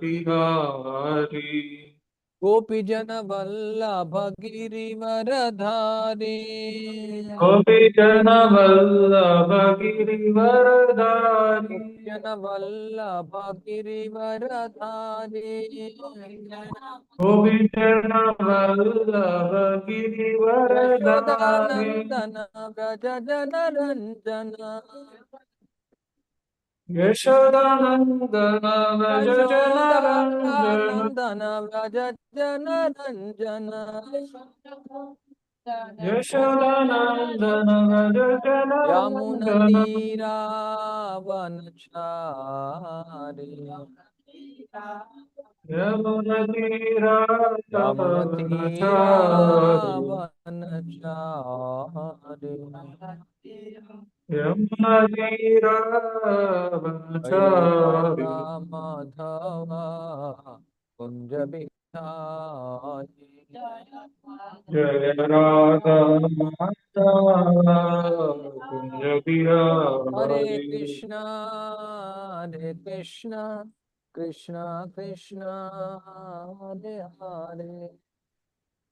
बिहारी गोपीजन वल्लभ गिरिवरधारी गोपीजन वल्लभ गिरिवरधारी जन वल्लभ गिरिवरधारी गोपीजन वल्लभ गिरिवरधारी व्रज जन रञ्जन యశోదానందన జనరంజన జనరంజన యశోదానందన జన యమునీరావన చారి యమునీరావన చారి ब्रह्मवीरवचरामाधव कुञ्जबिहारी जय राधा हरे कृष्ण हरे कृष्ण कृष्ण कृष्ण हरे हरे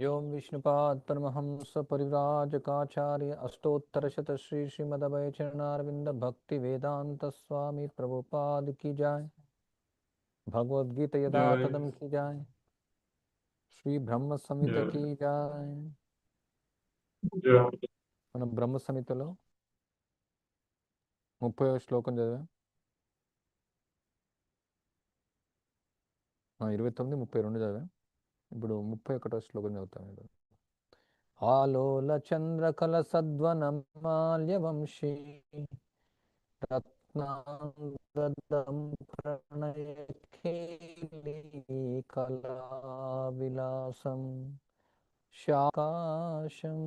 यों विष्णुपाद परमहंस परिव्राजकाचार्य अष्टोत्तर श्री श्रीमदभय चरणारविंद भक्ति वेदांत स्वामी प्रभुपाद की जाय भगवद गीता यदा जय। तदम की जाय శ్రీ బ్రహ్మ సమితకి జాయ్ जय మనం బ్రహ్మ సమితలో ముప్పై శ్లోకం చదివాం ఆ, ఇరవై తొమ్మిది ముప్పై రెండు చదివాం ఇప్పుడు ముప్పై ఒకటో శ్లోకం చదువుతాం ఇప్పుడు. ఆలోల చంద్రకల సద్వనమాల్య వంశీ రత్నాంగదం ప్రణయఖేళీ కళావిలాసం శాకాశం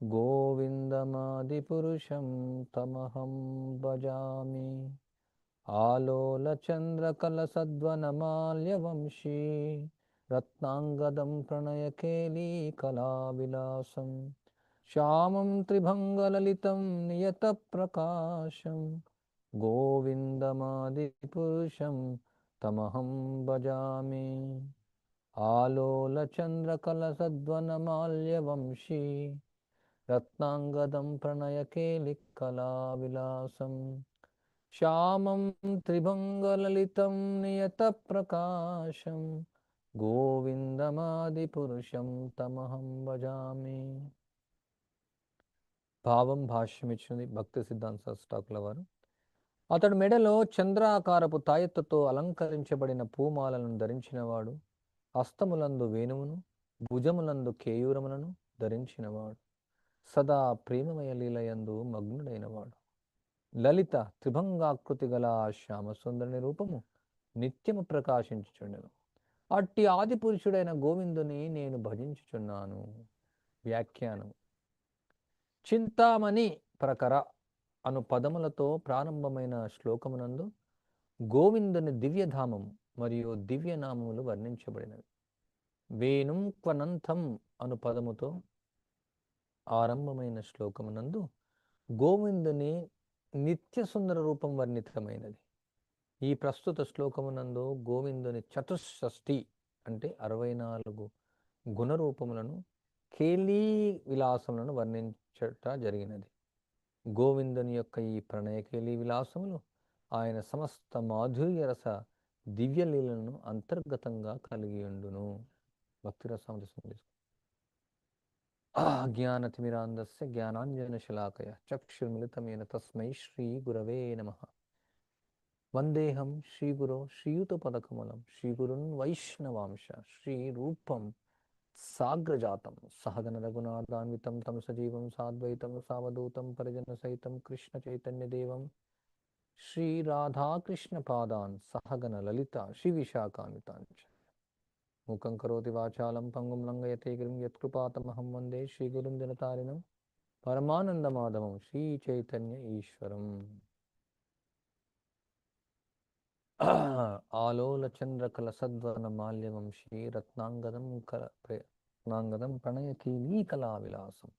గోవిందమాదిపురుషం తమహం భజామి ఆలోల చంద్రకల సద్వనమాల్య వంశీ रत्नाङ्गदं प्रणयकेलीकलाविलासं श्यामं त्रिभङ्गललितं नियतप्रकाशं गोविन्दमादिपुरुषं तमहं भजामि। आलोलचन्द्रकलसद्वनमाल्यवंशी रत्नाङ्गदं प्रणयकेलिकलाविलासं श्यामं त्रिभङ्गललितं नियतप्रकाशं గోవిందమాదిపురుషం తమహం భజామి భావం భాష్యమిచ్చింది భక్తి సిద్ధాంత స్టాకుల వారు. అతడు మెడలో చంద్రాకారపు తాయెత్తుతో అలంకరించబడిన పూమాలను ధరించినవాడు. హస్తములందు వేణువును భుజములందు కేయూరములను ధరించినవాడు. సదా ప్రేమమయ లీలయందు మగ్నుడైనవాడు. లలిత త్రిభంగాకృతి గల శ్యామసుందరుని రూపము నిత్యము ప్రకాశించుచుండెను. అట్టి ఆది పురుషుడైన గోవిందుని నేను భజించుచున్నాను. వ్యాఖ్యానం. చింతామణి ప్రకర అను పదములతో ప్రారంభమైన శ్లోకమునందు గోవిందుని దివ్యధామము మరియు దివ్యనామములు వర్ణించబడినవి. వేణుం క్వనంతం అను పదముతో ఆరంభమైన శ్లోకమునందు గోవిందుని నిత్య సుందర రూపం వర్ణితమైనది. ఈ ప్రస్తుత శ్లోకమునందు గోవిందుని చతుషష్ఠి అంటే అరవై నాలుగు గుణరూపములను కేలీ విలాసములను వర్ణించట జరిగినది. గోవిందుని యొక్క ఈ ప్రణయకేలి విలాసములు ఆయన సమస్త మాధుర్య రస దివ్యలీలను అంతర్గతంగా కలిగి ఉండును. భక్తి రసామృత సందేశం జ్ఞానతిమిరాంధస్య జ్ఞానాంజనశలాకయ చక్షుర్మిళితమైన తస్మై శ్రీ గురవే నమః. వందేహం శ్రీగురో శ్రీయుతపదకమలం శ్రీగురున్ వైష్ణవాంశ శ్రీరూపం సాగ్రజాతం సహగన రఘునాథాన్వితం తం సజీవం సాద్వైతం సావధూతం పరిజన సహితం కృష్ణ చైతన్యదేవం శ్రీ రాధాకృష్ణ పాదాన్ సహగన లలిత శ్రీ విశాఖాన్వితాంచ ముఖం కరోతి వాచాలం పంగుం లంగయతే గిరిం యత్కృపాతమహం వందే శ్రీగురుం దినతారిణం పరమానందమాధవం శ్రీ చైతన్య ఈశ్వరం ఆలోల చంద్రకల సద్వన మాల్యవంశీ రత్నాంగదం కల రత్నాంగదం ప్రణయకీలీ కళా విలాసం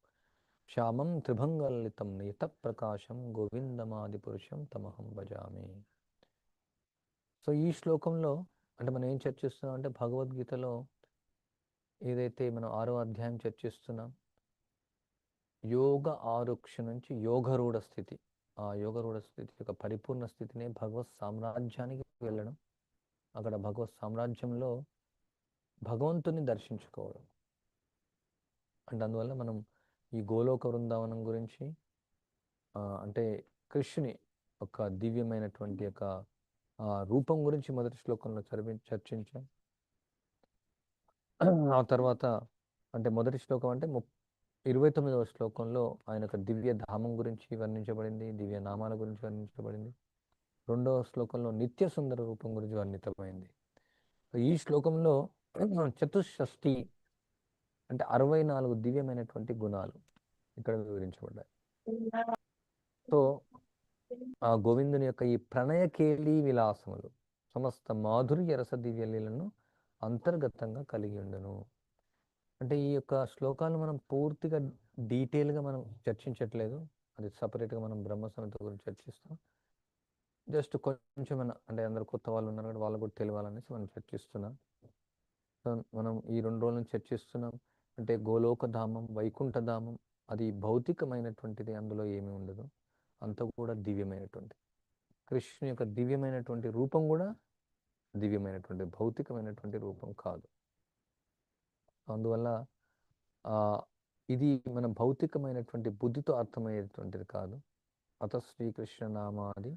శ్యామం త్రిభంగలితం నియత ప్రకాశం గోవిందమాదిపురుషం తమహం భజామి. సో ఈ శ్లోకంలో అంటే మనం ఏం చర్చిస్తున్నాం అంటే భగవద్గీతలో ఏదైతే మనం ఆరో అధ్యాయం చర్చిస్తున్నాం యోగ ఆరుక్ష నుంచి యోగరూఢ స్థితి. ఆ యోగరూఢ స్థితి యొక్క పరిపూర్ణ స్థితిని భగవత్ సామ్రాజ్యానికి వెళ్ళడం అక్కడ భగవత్ సామ్రాజ్యంలో భగవంతుని దర్శించుకోవడం. అంటే అందువల్ల మనం ఈ గోలోక బృందావనం గురించి అంటే కృష్ణుని ఒక దివ్యమైనటువంటి యొక్క ఆ రూపం గురించి మొదటి శ్లోకంలో చదివి చర్చించాం. ఆ తర్వాత అంటే మొదటి శ్లోకం అంటే ఇరవై తొమ్మిదవ శ్లోకంలో ఆయన యొక్క దివ్య ధామం గురించి వర్ణించబడింది దివ్య నామాల గురించి వర్ణించబడింది. రెండవ శ్లోకంలో నిత్య సుందర రూపం గురించి వర్ణితమైంది. ఈ శ్లోకంలో చతుషష్ఠి అంటే అరవై నాలుగు దివ్యమైనటువంటి గుణాలు ఇక్కడ వివరించబడ్డాయి. సో ఆ గోవిందుని యొక్క ఈ ప్రణయకేళి విలాసములు సమస్త మాధుర్య రస దివ్యలీలను అంతర్గతంగా కలిగి ఉండను. అంటే ఈ యొక్క శ్లోకాలు మనం పూర్తిగా డీటెయిల్గా మనం చర్చించట్లేదు. అది సపరేట్గా మనం బ్రహ్మ సమేత గురించి చర్చిస్తాం. జస్ట్ కొంచెం అంటే అందరు కొత్త వాళ్ళు ఉన్నారు కాబట్టి వాళ్ళు కూడా తెలియాలనేసి మనం చర్చిస్తున్నాం. మనం ఈ రెండు రోజులను చర్చిస్తున్నాం. అంటే గోలోక ధామం వైకుంఠ ధామం అది భౌతికమైనటువంటిది అందులో ఏమీ ఉండదు. అంత కూడా దివ్యమైనటువంటి. కృష్ణు యొక్క దివ్యమైనటువంటి రూపం కూడా దివ్యమైనటువంటి భౌతికమైనటువంటి రూపం కాదు. అందువల్ల ఇది మన భౌతికమైనటువంటి బుద్ధితో అర్థమయ్యేటువంటిది కాదు. అత శ్రీకృష్ణ నామాది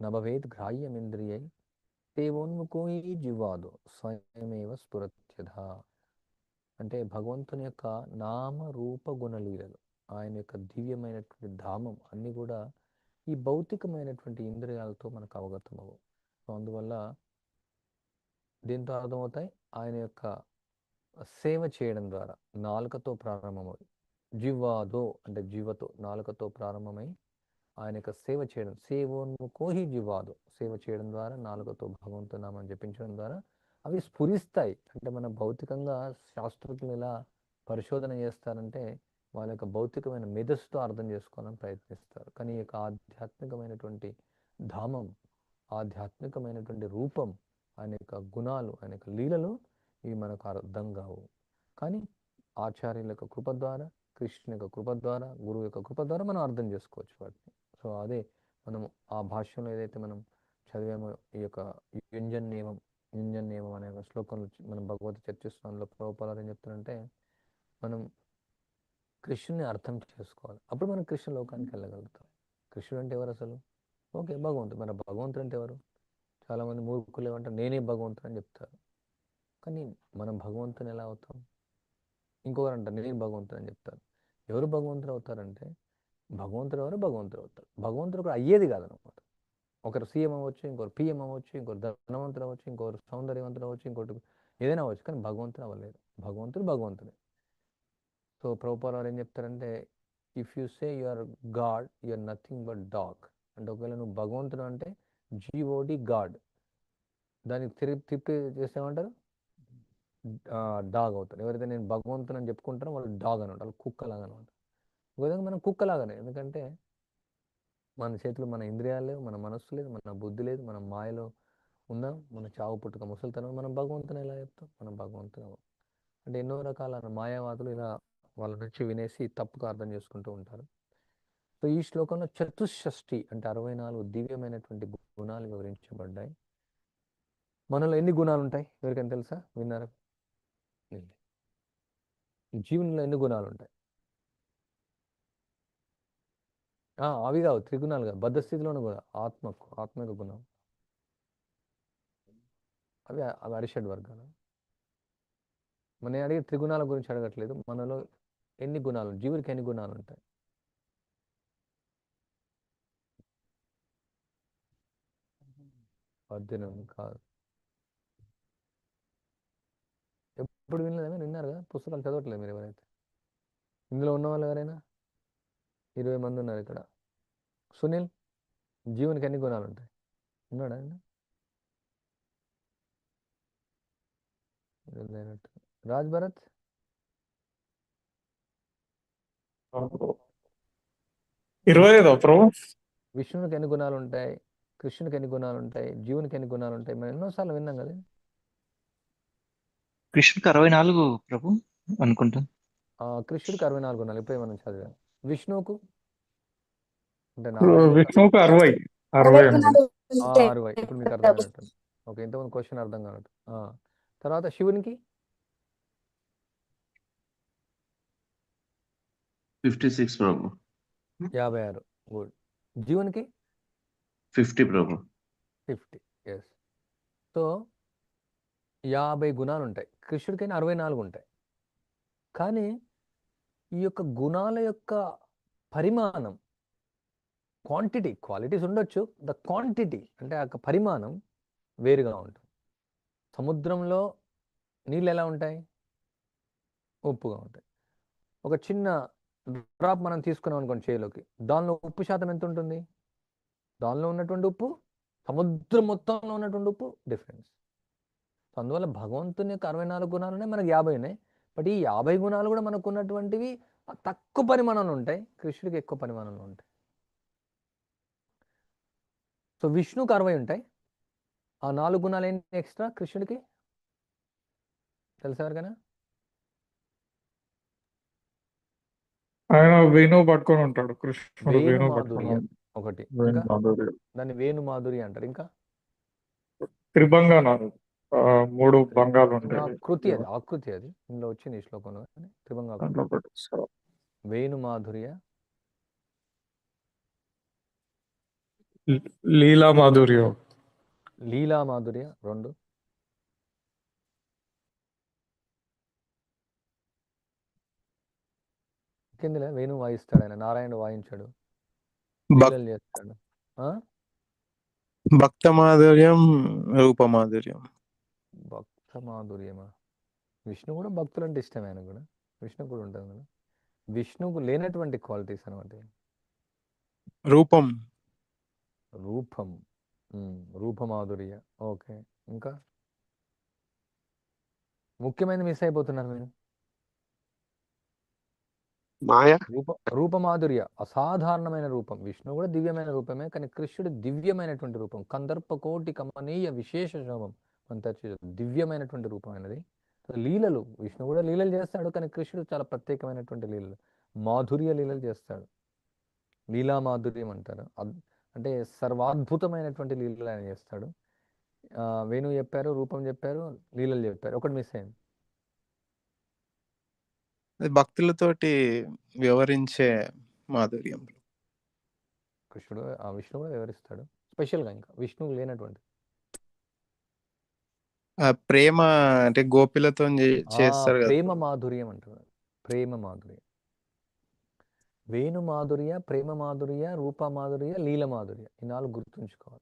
నభవేద్ గ్రాహ్యమింద్రియై దేవోన్ముఖోయి జీవాదు స్వయమేవ స్ఫురత్యధ. అంటే భగవంతుని యొక్క నామ రూప గుణలీలలు ఆయన యొక్క దివ్యమైనటువంటి ధామం అన్నీ కూడా ఈ భౌతికమైనటువంటి ఇంద్రియాలతో మనకు అవగతం అవ్వవు సో అందువల్ల దీంతో అర్థమవుతాయి. ఆయన యొక్క సేవ చేయడం ద్వారా నాలుకతో ప్రారంభమై జీవాదో అంటే జీవతో నాలుకతో ప్రారంభమై ఆయన యొక్క సేవ చేయడం సేవోన్ముఖోహి జీవాదో. సేవ చేయడం ద్వారా నాలుకతో భగవంతు నామని జపించడం ద్వారా అవి స్ఫురిస్తాయి. అంటే మన భౌతికంగా శాస్త్రజ్ఞులు ఎలా పరిశోధన చేస్తారంటే వాళ్ళ యొక్క భౌతికమైన మెదస్సుతో అర్థం చేసుకోవాలని ప్రయత్నిస్తారు. కానీ ఈ యొక్క ఆధ్యాత్మికమైనటువంటి ధామం ఆధ్యాత్మికమైనటువంటి రూపం ఆయన యొక్క గుణాలు ఆయన యొక్క లీలలు ఇవి మనకు అర్థం కావు. కానీ ఆచార్యుల యొక్క కృప ద్వారా కృష్ణ యొక్క కృప ద్వారా గురువు యొక్క కృప ద్వారా మనం అర్థం చేసుకోవచ్చు వాటిని. సో అదే మనం ఆ భాష్యంలో ఏదైతే మనం చదివామో ఈ యొక్క యుంజన్ నియమం యుంజన్ నియమం అనే శ్లోకంలో మనం భగవత్ చర్చిస్తున్న. అందులో ప్రభుపాలు ఏం చెప్తారంటే మనం కృష్ణుని అర్థం చేసుకోవాలి. అప్పుడు మనం కృష్ణ లోకానికి వెళ్ళగలుగుతాం. కృష్ణుడు అంటే ఎవరు అసలు? ఓకే భగవంతుడు. మన భగవంతుడు అంటే ఎవరు? చాలామంది మూర్ఖులు ఏమంటారు? నేనే భగవంతుడు అని చెప్తారు. కానీ మనం భగవంతుని ఎలా అవుతాం? ఇంకొకరు అంటారు నేను భగవంతుడు అని చెప్తారు. ఎవరు భగవంతుడు అవుతారంటే భగవంతుడు ఎవరు? భగవంతుడు అవుతారు భగవంతుడు కూడా అయ్యేది కాదనమాట ఒకరు సీఎం అవ్వచ్చు ఇంకొకరు పిఎం అవ్వచ్చు ఇంకొకరు ధనవంతుడు అవ్వచ్చు ఇంకొకరు సౌందర్యవంతుడు అవ్వచ్చు ఇంకోటి ఏదైనా అవ్వచ్చు కానీ భగవంతుడు అవ్వలేదు. భగవంతుడు భగవంతుడే. సో ప్రభుపాలు ఏం చెప్తారంటే if you say you are god you are nothing but dog అంటే ఒకవేళ నువ్వు భగవంతుడు అంటే జీఓడి గాడ్ దానికి తిరిగి తిప్పి చేసేమంటారు? డాగ్ అవుతారు. ఎవరైతే నేను భగవంతుని అని చెప్పుకుంటారో వాళ్ళు డాగ్ అని వాళ్ళు కుక్కలాగా ఉంటారు. ఒక విధంగా మనం కుక్కలాగానే ఎందుకంటే మన చేతులు మన ఇంద్రియాలు లేవు మన మనస్సు లేదు మన బుద్ధి లేదు మన మాయలో ఉన్నాం మన చావు పుట్టుక ముసలితనం మనం భగవంతుని ఎలా చెప్తాం? మనం భగవంతుని అంటే ఎన్నో రకాల మాయావాదులు ఇలా వాళ్ళ నుంచి వినేసి తప్పుగా అర్థం చేసుకుంటూ ఉంటారు. సో ఈ శ్లోకంలో చతుషష్ఠి అంటే అరవై నాలుగు దివ్యమైనటువంటి గుణాలు వివరించబడ్డాయి. మనలో ఎన్ని గుణాలు ఉంటాయి ఎవరికైనా తెలుసా? విన్నారా? జీవనంలో ఎన్ని గుణాలు ఉంటాయి? అవి కావు త్రిగుణాలు కాదు బద్ధస్థితిలోనే కూడా ఆత్మకు ఆత్మిక గుణం. అవి అవి అరిషడ్ వర్గాలు. మన అడిగే త్రిగుణాల గురించి అడగట్లేదు. మనలో ఎన్ని గుణాలు జీవుడికి ఎన్ని గుణాలు ఉంటాయి? పద్దెనిమిది కాదు. ఎప్పుడు వినలేదా విన్నారు కదా పుస్తకాలు చదవట్లేదు మీరు ఎవరైతే. ఇందులో ఉన్న వాళ్ళు ఎవరైనా? ఇరవై మంది ఉన్నారు ఇక్కడ. సునీల్ జీవునికి ఎన్ని గుణాలు ఉంటాయి? ఉన్నాడా ఆయన? రాజ్ భరత్? ఇరవై విష్ణువునికి ఎన్ని గుణాలు ఉంటాయి? కృష్ణునికి ఎన్ని గుణాలు ఉంటాయి? జీవునికి ఎన్ని గుణాలు ఉంటాయి? మనం ఎన్నోసార్లు విన్నాం కదా. కృష్ణుడికి అరవై నాలుగు ప్రభు అనుకుంటా. ఆ కృష్ణుడికి అరవై నాలుగు ఇప్పుడే మనం చదివాం. విష్ణువుకు? విష్ణువుకి అరవై. అరవై అరవై ఇప్పుడు మీకు అర్థమైనట్టు ఓకే ఇంతకుముందు క్వశ్చన్ అర్థం ఆ, తర్వాత శివునికి? Fifty six Prabhu. యాభై ఆరు. గుడ్ జీవునికి? Fifty Prabhu. Fifty yes so యాభై గుణాలు ఉంటాయి కృష్ణుడికైనా అరవై నాలుగు ఉంటాయి కానీ ఈ యొక్క గుణాల యొక్క పరిమాణం క్వాంటిటీ క్వాలిటీస్ ఉండొచ్చు. ద క్వాంటిటీ అంటే ఆ యొక్క పరిమాణం వేరుగా ఉంటుంది. సముద్రంలో నీళ్ళు ఎలా ఉంటాయి? ఉప్పుగా ఉంటాయి. ఒక చిన్న డ్రాప్ మనం తీసుకున్నాం అనుకోండి చేలోకి దానిలో ఉప్పు శాతం ఎంత ఉంటుంది? దానిలో ఉన్నటువంటి ఉప్పు సముద్రం మొత్తంలో ఉన్నటువంటి ఉప్పు డిఫరెన్స్. సో అందువల్ల భగవంతుని యొక్క అరవై నాలుగు గుణాలు ఉన్నాయి మనకు యాభై ఉన్నాయి. బట్ ఈ యాభై గుణాలు కూడా మనకు ఉన్నటువంటివి తక్కువ పరిమాణంలో ఉంటాయి. కృష్ణుడికి ఎక్కువ పరిమాణంలో ఉంటాయి. సో విష్ణుకి అరవై ఉంటాయి. ఆ నాలుగు గుణాలు ఏంటి ఎక్స్ట్రా కృష్ణుడికి? తెలుసా ఎవరికైనా? ఆయన వేణువు పట్టుకొని ఉంటాడు. కృష్ణుడు వేణువు పట్టుకొని. ఒకటి. దాన్ని వేణు మాధురి అంటారు. ఇంకా? త్రిభంగానాలు ఆ, మూడు భంగాలు ఉంటాయి. ఆకృతి అది ఆకృతి అది. ఇందులో వచ్చింది ఈ శ్లోకంలో త్రిభంగ వేణు మాధుర్య లీలా మాధుర్యం లీలా మాధుర్య రెండు. కిందలే వేణు వాయిస్తాడు ఆయన. నారాయణుడు వాయించాడు. చేస్తాడు? భక్త మాధుర్యం రూప మాధుర్యం భక్త మాధుర్యమా విష్ణు కూడా భక్తులు అంటే ఇష్టమే ఆయన కూడా విష్ణు కూడా ఉంటుంది కదా. విష్ణుకు లేనటువంటి క్వాలిటీస్ అనమాట రూపం. రూపం. రూపమాధుర్య. ఓకే. ఇంకా? ముఖ్యమైనది మిస్ అయిపోతున్నారు మీరు. మాయ? రూప రూపమాధుర్య. అసాధారణమైన రూపం. విష్ణు కూడా దివ్యమైన రూపమే కానీ కృష్ణుడు దివ్యమైనటువంటి రూపం. కందర్ప కోటి కమనీయ విశేష శోభం. చర్చ దివ్యమైనటువంటి రూపం అనేది లీలలు విష్ణు కూడా లీలలు చేస్తాడు కానీ కృష్ణుడు చాలా ప్రత్యేకమైనటువంటి లీలలు. మాధుర్య లీలలు చేస్తాడు. లీలా మాధుర్యం అంటారు. అంటే సర్వాద్భుతమైనటువంటి లీలలు ఆయన చేస్తాడు. వేణు చెప్పారు రూపం చెప్పారు లీలలు చెప్పారు. ఒకటి మిస్ అయింది. భక్తులతోటి వ్యవహరించే మాధుర్యం కృష్ణుడు ఆ విష్ణు కూడా వివరిస్తాడు స్పెషల్గా ఇంకా విష్ణువు లేనటువంటి. ఆ ప్రేమ అంటే గోపిలతో చేస్తారు కదా. ప్రేమ మాధుర్యం అంటున్నారు. ప్రేమ మాధుర్యం. వేణు మాధుర్య ప్రేమ మాధుర్య రూప మాధుర్య లీల మాధుర్య ఈ నాలుగు గుర్తుంచుకోవాలి.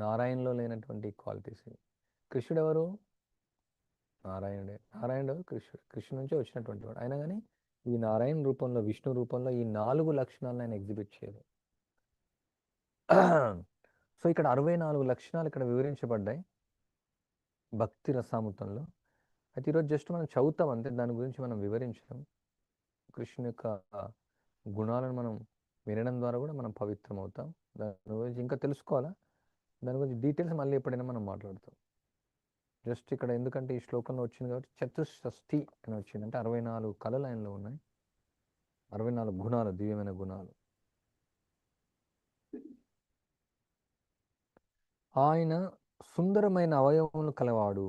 నారాయణలో లేనటువంటి క్వాలిటీస్ కృష్ణుడు ఎవరు నారాయణుడే. నారాయణుడు కృష్ణుడు. కృష్ణుడు నుంచే వచ్చినటువంటి వాడు. అయినా కానీ ఈ నారాయణ రూపంలో విష్ణు రూపంలో ఈ నాలుగు లక్షణాలను ఆయన ఎగ్జిబిట్ చేయలేదు. సో ఇక్కడ అరవై నాలుగు లక్షణాలు ఇక్కడ వివరించబడ్డాయి. భక్తి రసామృతంలో. అయితే ఈరోజు జస్ట్ మనం చదువుతాం అంతే దాని గురించి మనం వివరించడం కృష్ణుని యొక్క గుణాలను మనం వినడం ద్వారా కూడా మనం పవిత్రం అవుతాం దాని గురించి ఇంకా తెలుసుకోవాలా? దాని గురించి డీటెయిల్స్ మళ్ళీ ఎప్పుడైనా మనం మాట్లాడతాం. జస్ట్ ఇక్కడ ఎందుకంటే ఈ శ్లోకంలో వచ్చింది కాబట్టి చతుషష్ఠి అని వచ్చింది. అంటే అరవై నాలుగు కళలు ఆయనలో ఉన్నాయి. అరవై నాలుగు గుణాలు దివ్యమైన గుణాలు. ఆయన సుందరమైన అవయవములు కలవాడు.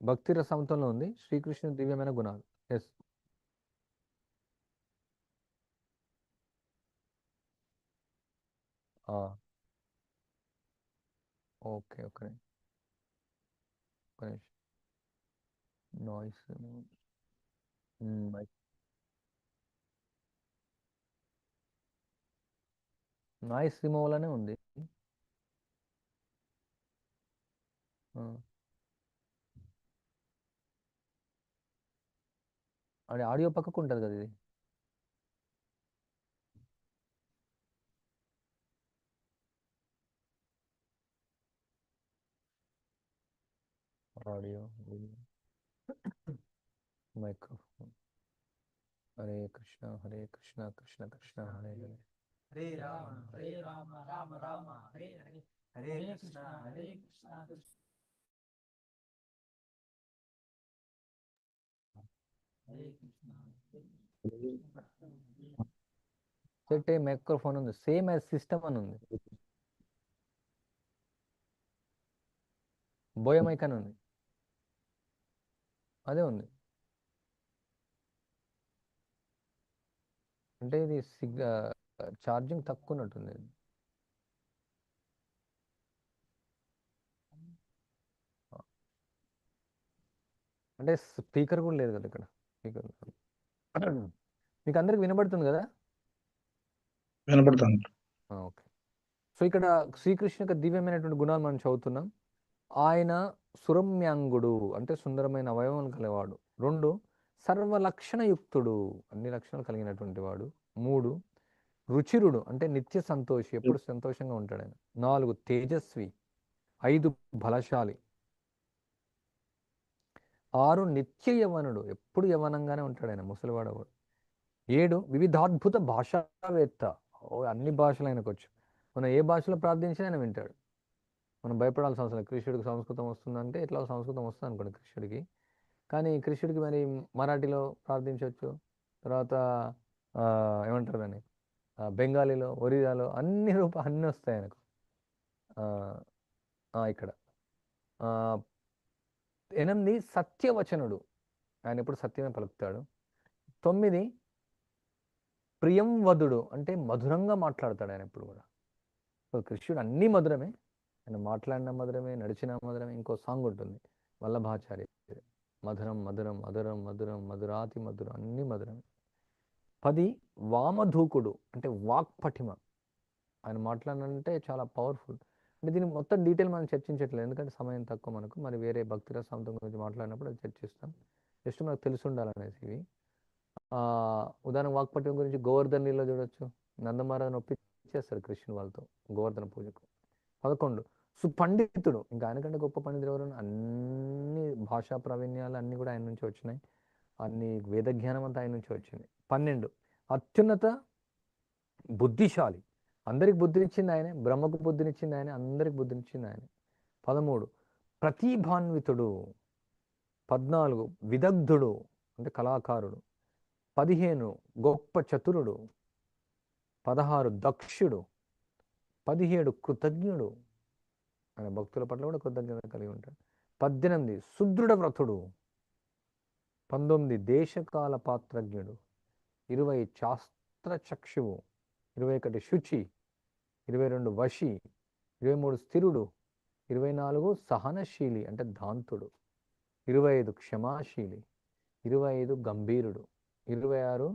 భక్తి రసంతంలో ఉంది. శ్రీకృష్ణుని దివ్యమైన గుణాలు. Yes okay okay. Noise noise removal అనే ఉంది. हं. అంటే ఆడియో పక్కకుంటది గదా! ఇది. Audio, microphone. Hare Krishna Hare Krishna Krishna Krishna Hare Hare. Hare Ram Hare Ram Ram Ram Hare Hare. Hare Krishna Hare Krishna Krishna set microphone ఉంది. Same as system అని ఉంది. బోయ మైక్ అని ఉంది. అదే ఉంది. అంటే ఇది సిగ్ ఛార్జింగ్ తక్కువ ఉన్నట్టుంది అంటే స్పీకర్ కూడా లేదు కదా ఇక్కడ. మీకు అందరికి వినబడుతుంది కదా? వినపడుతుంది ఆ, ఓకే. సో ఇక్కడ శ్రీకృష్ణ యొక్క దివ్యమైనటువంటి గుణాలు మనం చదువుతున్నాం. ఆయన సురమ్యాంగుడు అంటే సుందరమైన అవయవాలు కలవాడు. రెండు సర్వలక్షణయుక్తుడు అన్ని లక్షణాలు కలిగినటువంటి వాడు. మూడు రుచిరుడు అంటే నిత్య సంతోషి ఎప్పుడు సంతోషంగా ఉంటాడు ఆయన. నాలుగు తేజస్వి. ఐదు బలశాలి. ఆరు నిత్య యవనుడు. ఎప్పుడు యవనంగానే ఉంటాడు ఆయన ముసలివాడు ఏడు వివిధాద్భుత భాషావేత్త. అన్ని భాషలు ఆయనకు వచ్చు మనం ఏ భాషలో ప్రార్థించినా ఆయన వింటాడు. మనం భయపడాల్సిన అవసరం కృష్ణుడికి సంస్కృతం వస్తుందంటే ఎట్లా సంస్కృతం వస్తుంది అనుకోండి కృష్ణుడికి కానీ కృష్ణుడికి మరి మరాఠీలో ప్రార్థించవచ్చు. తర్వాత ఏమంటారు దాన్ని? బెంగాలీలో ఒరియాలో అన్ని రూప అన్నీ వస్తాయి ఆయనకు. ఇక్కడ. ఎనిమిది సత్యవచనుడు ఆయన ఎప్పుడు సత్యమే పలుకుతాడు? తొమ్మిది ప్రియంవధుడు అంటే మధురంగా మాట్లాడతాడు ఆయన ఎప్పుడు కూడా. సో కృష్ణుడు అన్నీ మధురమే. ఆయన మాట్లాడిన మధురమే నడిచిన మధురమే ఇంకో సాంగ్ ఉంటుంది. వల్లభాచార్య మధురం మధురం మధురం మధురం మధురాతి మధురం అన్ని మధురమే. పది వామధూకుడు అంటే వాక్పటిమ. ఆయన మాట్లాడాలంటే చాలా పవర్ఫుల్ అంటే దీని మొత్తం డీటెయిల్ మనం చర్చించట్లేదు. ఎందుకంటే సమయం తక్కువ మనకు. మరి వేరే భక్తి రసాంతం గురించి మాట్లాడినప్పుడు అది చర్చిస్తాం. జస్ట్ మనకు తెలిసి ఉండాలనేసి ఇవి. ఉదాహరణ వాక్పట్యం గురించి గోవర్ధన్ లీలలో చూడొచ్చు. నందమారాధన ఒప్పించేస్తారు కృష్ణుని వాళ్ళతో గోవర్ధన పూజకు. పదకొండు. సుపండితుడు ఇంకా ఆయనకంటే గొప్ప పండితుడు ఎవరు? అన్ని భాషా ప్రావీణ్యాలు అన్నీ కూడా ఆయన నుంచి వచ్చినాయి. అన్ని వేద జ్ఞానం అంతా ఆయన నుంచి వచ్చింది. పన్నెండు. అత్యున్నత బుద్ధిశాలి. అందరికి బుద్ధినిచ్చింది ఆయనే బ్రహ్మకు బుద్ధినిచ్చింది ఆయనే అందరికి బుద్ధినిచ్చింది ఆయన. పదమూడు ప్రతిభాన్వితుడు. పద్నాలుగు విదగ్ధుడు అంటే కళాకారుడు. పదిహేను గొప్ప చతురుడు. పదహారు దక్షుడు. పదిహేడు కృతజ్ఞుడు. ఆయన భక్తుల పట్ల కూడా కృతజ్ఞత కలిగి ఉంటాడు. పద్దెనిమిది సుదృఢ వ్రతుడు పంతొమ్మిది దేశకాల పాత్రజ్ఞుడు ఇరవై శాస్త్ర చక్షువు ఇరవై ఒకటి శుచి. ఇరవై రెండు వశి ఇరవై మూడు స్థిరుడు ఇరవై నాలుగు సహనశీలి అంటే దాంతుడు ఇరవై ఐదు క్షమాశీలి ఇరవై ఐదు గంభీరుడు ఇరవై ఆరు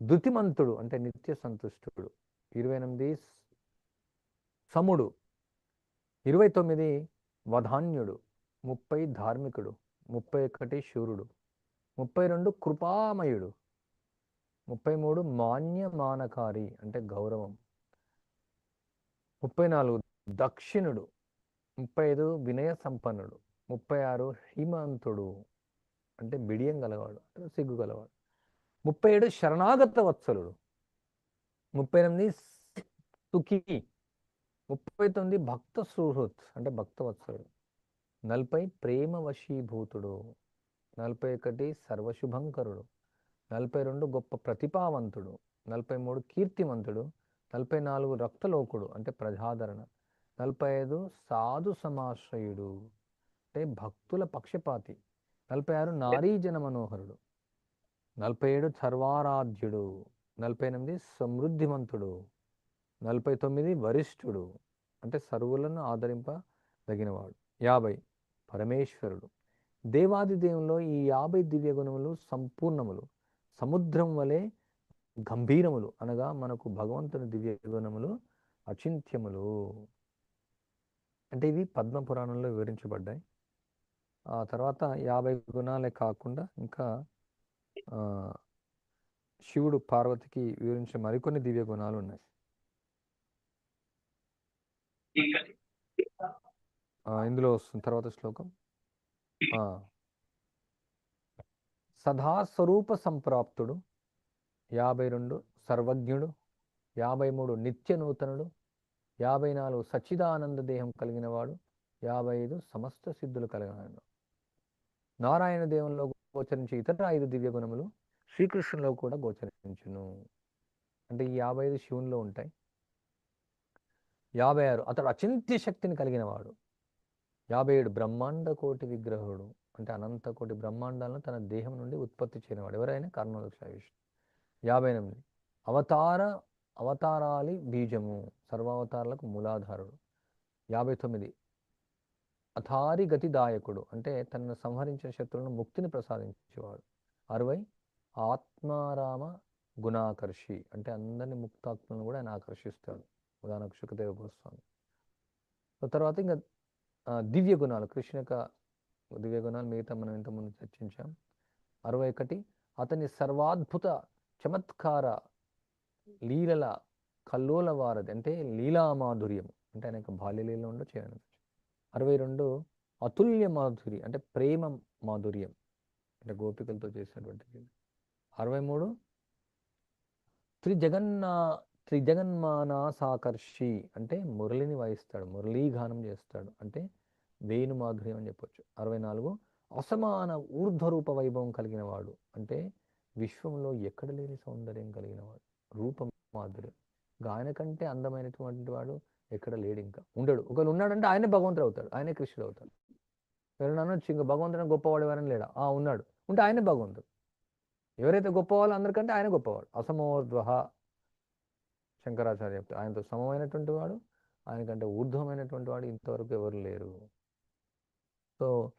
దుతిమంతుడు అంటే నిత్య సంతుష్టుడు ఇరవై ఎనిమిది సముడు ఇరవై తొమ్మిది వధాన్యుడు ముప్పై ధార్మికుడు ముప్పై ఒకటి శూరుడు ముప్పై రెండు కృపామయుడు ముప్పై మూడు మాన్యమానకారి అంటే గౌరవం. ముప్పై నాలుగు దక్షిణుడు ముప్పై ఐదు వినయ సంపన్నుడు ముప్పై ఆరు హిమంతుడు. అంటే బిడియం గలవాడు అంటే సిగ్గు గలవాడు. ముప్పై ఏడు శరణాగత వత్సలుడు ముప్పై ఎనిమిది సుఖి ముప్పై తొమ్మిది భక్త సుహృత్ అంటే భక్త వత్సలుడు. నలభై ప్రేమ వశీభూతుడు నలభై ఒకటి సర్వశుభంకరుడు నలభై రెండు గొప్ప ప్రతిభావంతుడు నలభై మూడు కీర్తివంతుడు నలభై నాలుగు రక్తలోకుడు అంటే ప్రజాదరణ. నలభై ఐదు సాధు సమాశ్రయుడు అంటే భక్తుల పక్షపాతి. నలభై ఆరు నారీజన మనోహరుడు. నలభై ఏడు సర్వారాధ్యుడు. నలభై ఎనిమిది సమృద్ధిమంతుడు. నలభై తొమ్మిది వరిష్ఠుడు అంటే సర్వులను ఆదరింపదగినవాడు యాభై పరమేశ్వరుడు. దేవాది దేవుల్లో ఈ యాభై దివ్య గుణములు సంపూర్ణములు. సముద్రం వలె గంభీరములు అనగా మనకు భగవంతుని దివ్య గుణములు అచింత్యములు. అంటే ఇవి పద్మ పురాణంలో వివరించబడ్డాయి. ఆ తర్వాత యాభై గుణాలే కాకుండా ఇంకా శివుడు పార్వతికి వివరించే మరికొన్ని దివ్య గుణాలు ఉన్నాయి ఇందులో వస్తుంది తర్వాత శ్లోకం. సదా స్వరూప సంప్రాప్తుడు యాభై రెండు సర్వజ్ఞుడు యాభై మూడు నిత్య నూతనుడు యాభై నాలుగు సచ్చిదానంద దేహం కలిగిన వాడు యాభై ఐదు సమస్త సిద్ధులు కలిగిన నారాయణ దేవునిలో గోచరించే ఇతర ఐదు దివ్య గుణములు శ్రీకృష్ణులో కూడా గోచరించును. అంటే ఈ యాభై ఐదు శివునిలో ఉంటాయి. యాభై ఆరు అతడు అచింత్య శక్తిని కలిగిన వాడు యాభై ఏడు బ్రహ్మాండ కోటి విగ్రహుడు. అంటే అనంత కోటి బ్రహ్మాండాలను తన దేహం నుండి ఉత్పత్తి చేయనివాడు. ఎవరైనా కర్ణోదక్ష విష్ణు యాభై ఎనిమిది అవతార అవతారాలి బీజము సర్వావతారాలకు మూలాధారుడు. యాభై తొమ్మిది అథారి గతిదాయకుడు అంటే తనను సంహరించిన శత్రువులను ముక్తిని ప్రసాదించేవాడు. అరవై. ఆత్మారామ గుణాకర్షి అంటే అందరిని ముక్తాత్మలను కూడా ఆయన ఆకర్షిస్తాడు. ఉదాహరణకు సుఖదేవ గోస్వామి. తర్వాత ఇంకా దివ్య గుణాలు. కృష్ణ యొక్క దివ్య గుణాలు మిగతా మనం ఇంతకుముందు చర్చించాం. అరవై ఒకటి. అతని సర్వాద్భుత చమత్కార లీలల కల్లోల వారది అంటే లీలా మాధుర్యం అంటే ఆయన బాల్యలీల ఉండ చేయడం అరవై రెండు అతుల్య మాధురి అంటే ప్రేమ మాధుర్యం అంటే గోపికలతో చేసినటువంటి లీల. అరవై మూడు త్రిజగన్నా త్రిజగన్మానా సాకర్షి అంటే మురళిని వాయిస్తాడు మురళీగానం చేస్తాడు అంటే వేణు మాధుర్యం అని చెప్పొచ్చు. అరవై నాలుగు అసమాన ఊర్ధ్వరూప వైభవం కలిగిన వాడు అంటే విశ్వంలో ఎక్కడ లేని సౌందర్యం కలిగిన వాడు రూపం మాధుర్యం. ఆయన కంటే అందమైనటువంటి వాడు ఎక్కడ లేడు ఇంకా. ఉండడు. ఒకవేళ ఉన్నాడంటే ఆయనే భగవంతుడు అవుతాడు. ఆయనే కృష్ణుడు అవుతాడు. ఎవరైనా అనొచ్చు ఇంకా భగవంతుడు గొప్పవాడు ఎవరైనా లేడా? ఆ ఉన్నాడు. ఉంటే ఆయనే భగవంతుడు. ఎవరైతే గొప్పవాళ్ళు అందరికంటే ఆయన గొప్పవాడు. అసమోర్ధ్వ శంకరాచార్య చెప్తారు ఆయనతో సమమైనటువంటి వాడు. ఆయనకంటే ఊర్ధ్వమైనటువంటి వాడు ఇంతవరకు ఎవరు లేరు. సో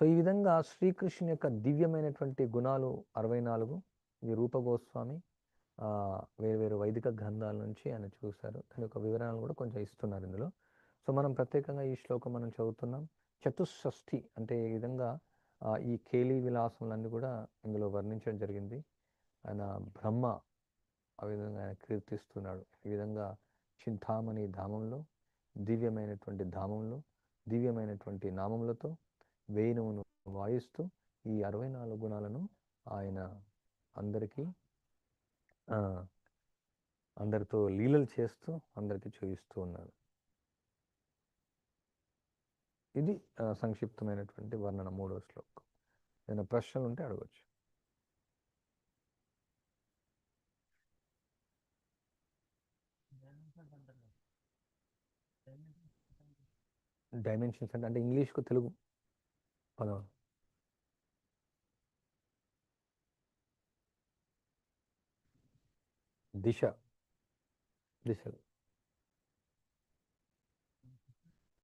సో ఈ విధంగా శ్రీకృష్ణుని యొక్క దివ్యమైనటువంటి గుణాలు అరవై నాలుగు ఇది రూపగోస్వామి వేరు వేరు వైదిక గ్రంథాల నుంచి ఆయన చూశారు. దాని యొక్క వివరాలు కూడా కొంచెం ఇస్తున్నారు ఇందులో. సో మనం ప్రత్యేకంగా ఈ శ్లోకం మనం చదువుతున్నాం. చతుషష్ఠి అంటే ఈ విధంగా ఈ కేలి విలాసములన్నీ కూడా ఇందులో వర్ణించడం జరిగింది. ఆయన బ్రహ్మ ఆ విధంగా ఆయన కీర్తిస్తున్నాడు. ఈ విధంగా చింతామణి ధామంలో దివ్యమైనటువంటి ధామంలో దివ్యమైనటువంటి నామములతో వేణువును వాయిస్తూ ఈ అరవై నాలుగు గుణాలను ఆయన అందరికీ అందరితో లీలలు చేస్తూ అందరికీ చూపిస్తూ ఉన్నారు. ఇది సంక్షిప్తమైనటువంటి వర్ణన మూడో శ్లోకం. ఏదైనా ప్రశ్నలు ఉంటే అడగచ్చు. డైమెన్షన్స్ డైమెన్షన్స్ అంటే అంటే ఇంగ్లీష్కు తెలుగు పదం దిశ. దిశలు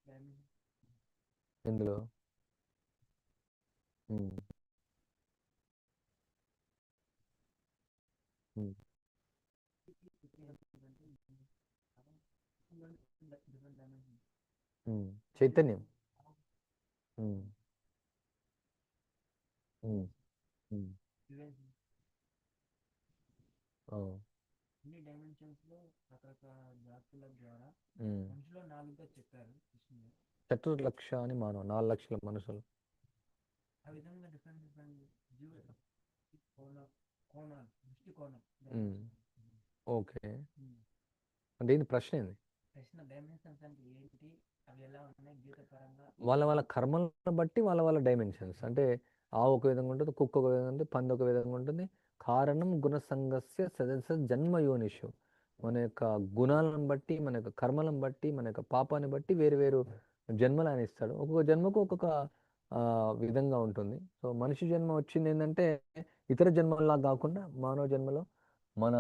డైమెన్షన్ ఇందులో. Um, um, different dimension um. చైతన్యం ఉమ్, ఉమ్, ఉమ్, ఆ, అన్ని డైమెన్షన్స్లో రకరకాల జాతుల ద్వారా ఉమ్. మనుషులో చెప్పారు కృష్ణుడు చతుర్లక్ష అని మానవ నాలుగు లక్షల మనుషులు ఆ విధంగా డిఫరెంట్ డిఫరెంట్ జీవ కోణ కోణాలు దృష్టి కోణం. ఓకే. ఏంది ప్రశ్న డైమెన్షన్స్ అంటే ఏంటి? అవి ఎలా ఉన్నాయి? గీత పరంగా వాళ్ళ వాళ్ళ కర్మలను బట్టి వాళ్ళ వాళ్ళ డైమెన్షన్స్. అంటే ఆవు ఒక విధంగా ఉంటుంది కుక్క ఒక విధంగా ఉంటుంది పంది ఒక విధంగా ఉంటుంది. కారణం గుణసంగస్య సదస్య జన్మయోనిషు. మన యొక్క గుణాలను బట్టి మన యొక్క కర్మలను బట్టి మన యొక్క పాపాన్ని బట్టి వేరు వేరు జన్మలు ఆయన ఇస్తాడు. ఒక్కొక్క జన్మకు ఒక్కొక్క విధంగా ఉంటుంది. సో మనిషి జన్మ వచ్చింది ఏంటంటే ఇతర జన్మల్లా కాకుండా మానవ జన్మలో మన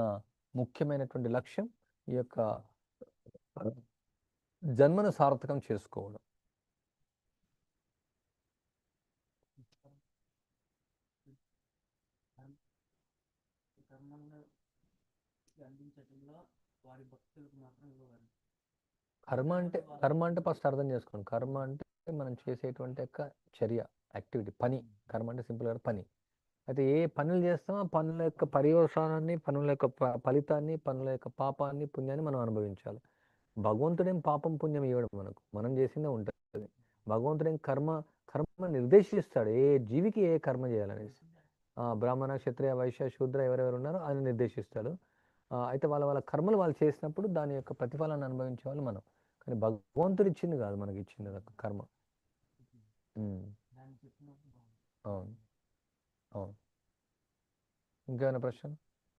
ముఖ్యమైనటువంటి లక్ష్యం ఈ యొక్క జన్మను సార్థకం చేసుకోవడం. కర్మలను అందించడంలో వారి భక్తులకు మాత్రం ఇవ్వగలరు. కర్మ అంటే కర్మ అంటే ఫస్ట్ అర్థం చేసుకోండి. కర్మ అంటే మనం చేసేటువంటి యొక్క చర్య యాక్టివిటీ పని. కర్మ అంటే సింపుల్గా పని. అయితే ఏ పనులు చేస్తామో ఆ పనుల యొక్క పర్యవసానాన్ని పనుల యొక్క ఫలితాన్ని పనుల యొక్క పాపాన్ని పుణ్యాన్ని మనం అనుభవించాలి. భగవంతుడేం పాపం పుణ్యం ఇవ్వడు మనకు. మనం చేసిందే ఉంటుంది. భగవంతుడేం కర్మ కర్మ నిర్దేశిస్తాడు. ఏ జీవికి ఏ కర్మ చేయాలనేసి. బ్రాహ్మణ క్షత్రియ వైశ్య శూద్ర ఎవరెవరు ఉన్నారో ఆయన నిర్దేశిస్తాడు అయితే వాళ్ళ వాళ్ళ కర్మలు వాళ్ళు చేసినప్పుడు దాని యొక్క ప్రతిఫలాన్ని అనుభవించే వాళ్ళు మనం. కానీ భగవంతుడు ఇచ్చింది కాదు మనకి ఇచ్చింది కర్మ. అవును. అవును. ఇంకేమైనా ప్రశ్న?